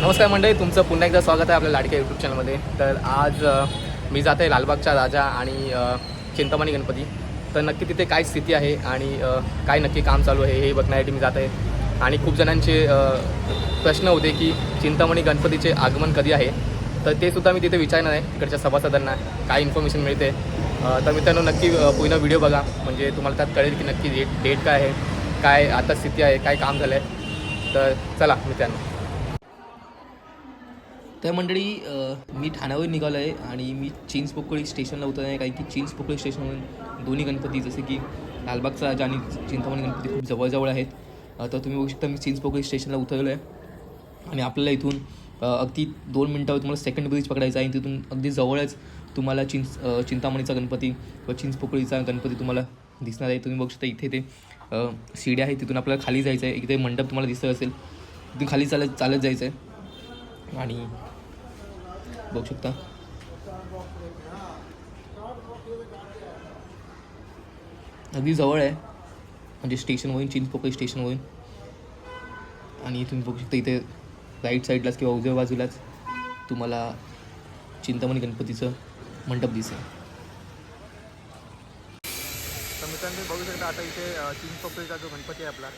नमस्कार मंडळी तुमचं पुन्हा एकदा स्वागत आहे आपल्या लाडक्या यूट्यूब चॅनलमध्ये तर आज मी जात आहे राजा आणि चिंतामणी गणपती. तर नक्की तिथे काय स्थिती आहे आणि काय नक्की काम चालू आहे हे बघण्यासाठी मी जात आहे. आणि खूप जणांचे प्रश्न होते की चिंतामणी गणपतीचे आगमन कधी आहे? तर ते सुद्धा मी तिथे विचारणार आहे तिकडच्या सभासदांना काय इन्फॉर्मेशन मिळते. तर मित्रांनो नक्की पूर्ण व्हिडिओ बघा. म्हणजे तुम्हाला त्यात कळेल की नक्की डेट डेट काय आहे काय आता स्थिती आहे काय काम झालं आहे तर चला मित्रांनो. तर मंडळी मी ठाण्यावर निघालो आहे आणि मी चिंच पोकळी स्टेशनला उतरणार आहे कारण की चिंच पोकळी स्टेशनवरून दोन्ही गणपती जसे की लालबागचा राजा आणि चिंतामणी गणपती खूप जवळजवळ आहेत. तर तुम्ही बघू शकता मी चिंच पोकळी स्टेशनला उतरलो आहे आणि आपल्याला इथून अगदी दोन मिनटावर तुम्हाला सेकंड ब्रिज पकडायचा आहे आणि तिथून अगदी जवळच तुम्हाला चिंच चिंतामणीचा गणपती व चिंच पोकळीचा गणपती तुम्हाला दिसणार आहे. तुम्ही बघू शकता इथे ते शिड्या आहे तिथून आपल्याला खाली जायचं आहे. इथे मंडप तुम्हाला दिसत असेल. तिथून खाली चालत चालत जायचं आहे. आणि बघू शकता. अगदी जवळ आहे. म्हणजे स्टेशन स्टेशनवरून चिंचपोकळी होईन आणि तुम्ही बघू शकता इथे राईट साईडलाच किंवा उजव्या बाजूलाच तुम्हाला चिंतामणी गणपतीचं मंडप दिसेल. तर मित्रांनो बघू शकता आता इथे चिंचपोकळीचा जो गणपती आहे आपला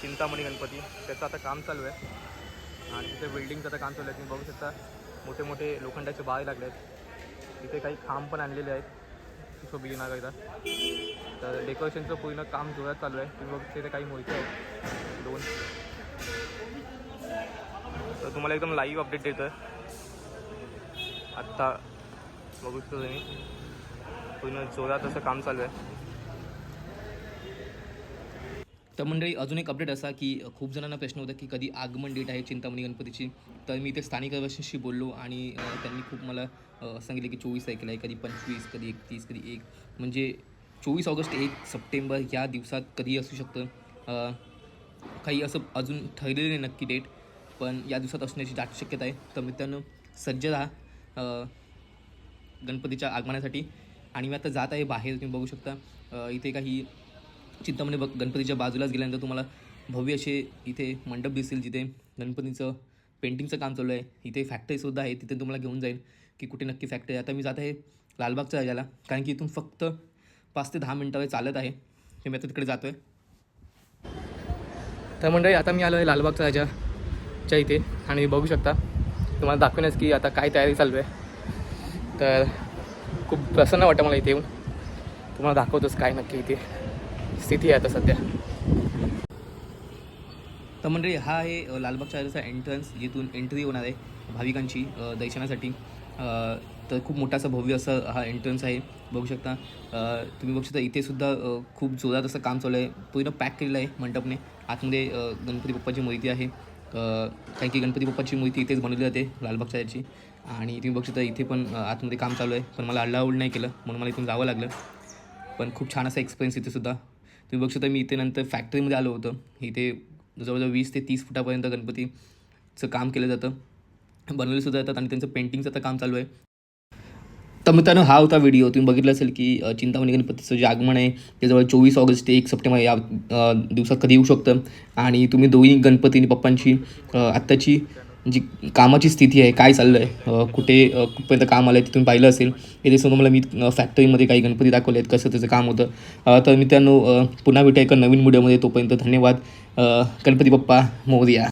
चिंतामणी गणपती त्याचं आता काम चालू आहे. आणि तिथे बिल्डिंगचं आता काम चालू आहे तुम्ही बघू शकता मोठे मोठे लोखंडाचे बाळे लागले आहेत तिथे काही खांब पण आणलेले आहेत. शोभिनाकरिता तर डेकोरेशनचं पूर्ण काम जोरात चालू आहे. तुम्ही बघू तिथे काही मोहिते आहेत. दोन. तर तुम्हाला एकदम लाईव्ह अपडेट देतं आत्ता बघू शकतो तुम्ही. पूर्ण जोरात असं काम चालू आहे. तर मंडळी अजून एक अपडेट असा की खूप जणांना प्रश्न होता की कधी आगमन डेट आहे चिंतामणी गणपतीची. तर मी इथे स्थानिक रहिवाशांशी बोललो आणि त्यांनी खूप मला सांगितले की चोवीस तारखेला आहे कधी पंचवीस कधी एकतीस कधी एक. म्हणजे चोवीस ऑगस्ट एक सप्टेंबर या दिवसात कधी असू शकतं. काही असं अजून ठरलेलं नाही नक्की डेट पण या दिवसात असण्याची दाट शक्यता आहे. तर मित्रांनो सज्ज राहा गणपतीच्या आगमनासाठी. आणि मी आता जात आहे बाहेर तुम्ही बघू शकता. इथे काही चिंतामणी बघ गणपतीच्या बाजूलाच गेल्यानंतर तुम्हाला भव्य असे इथे मंडप दिसतील जिथे गणपतीचं पेंटिंगचं काम चालू आहे. इथे फॅक्टरीसुद्धा आहे तिथे तुम्हाला घेऊन जाईल की कुठे नक्की फॅक्टरी आहे. आता मी जात आहे लालबागच्या राजाला कारण की इथून फक्त पाच ते दहा मिनटावर चालत आहे. ते मी आता तिकडे जातो आहे तर मंडळी आता मी आलो आहे लालबागच्या राजाच्या इथे आणि बघू शकता तुम्हाला दाखवण्यास की आता काय तयारी चालू आहे. तर खूप प्रसन्न वाटतं मला इथे येऊन. तुम्हाला दाखवतोच काय नक्की इथे. स्थिती आहे आता सध्या. तर मंडळी हा आहे लालबाग लालबागच्या राजाचा एंट्रन्स जिथून एंट्री होणार आहे भाविकांची दर्शनासाठी. तर खूप मोठा असा भव्य असा हा एंट्रन्स आहे. बघू शकता तुम्ही बघू शकता इथेसुद्धा खूप जोरात असं काम चालू आहे. पूर्ण पॅक केलेलं आहे मंडपने. आतमध्ये गणपती बाप्पाची मूर्ती आहे. कारण की गणपती बाप्पाची मूर्ती इथेच बनवली जाते लालबाग याची आणि तुम्ही बघू शकता इथे पण आतमध्ये काम चालू आहे. पण मला अल्लावड नाही केलं म्हणून मला इथून जावं लागलं. पण खूप छान असा एक्सपिरियन्स इथे सुद्धा. तुम्ही बघू शकता मी इथे नंतर फॅक्टरीमध्ये आलो होतं. इथे जवळजवळ वीस ते तीस फुटापर्यंत गणपतीचं काम केलं जातं. बनवले सुद्धा जातात आणि त्यांचं पेंटिंगचं आता काम चालू आहे. तर मित्रांनो हा होता व्हिडिओ तुम्ही बघितलं असेल की चिंतामणी गणपतीचं जे आगमन आहे ते जवळ चोवीस ऑगस्ट ते एक सप्टेंबर या दिवसात कधी येऊ शकतं. आणि तुम्ही दोन्ही गणपती आणि पप्पांची आत्ताची जी कामाची स्थिती आहे काय चाललं आहे कुठे कुठपर्यंत काम आलं आहे तिथून पाहिलं असेल इथे समोर मला मी फॅक्टरीमध्ये काही गणपती दाखवले आहेत कसं त्याचं काम होतं. तर मित्रांनो अ, पुन्हा भेटूया एका नवीन व्हिडिओमध्ये तोपर्यंत धन्यवाद. गणपती बाप्पा मोरया.